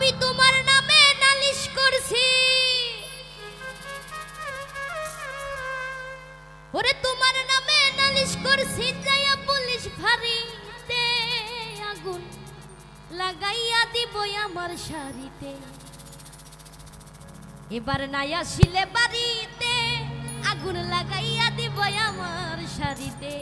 আমি তোমার নামে নালিশ করছি। ওরে, তোমার নামে নালিশ করছি, যাইয়া পুলিশ ফাঁড়িতে আগুন লাগাইয়া দিব আমার শাড়িতে। এবার নাই আসিলে বাড়িতে, আগুন লাগাইয়া দিব আমার শাড়িতে।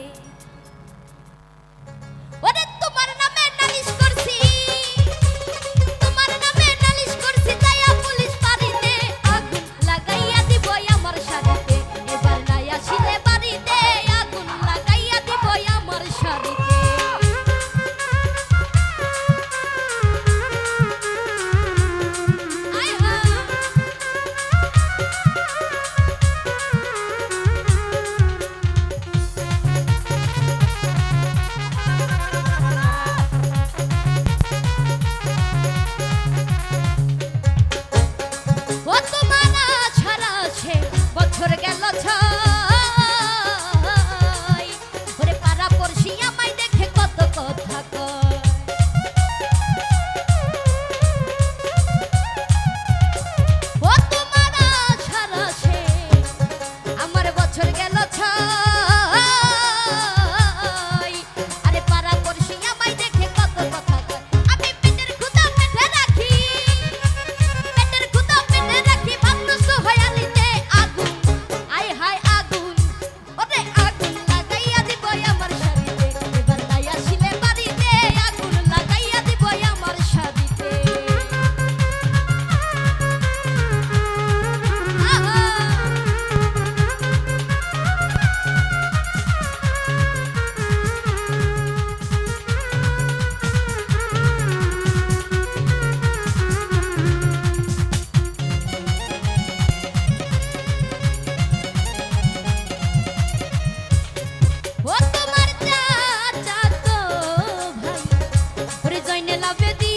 love it.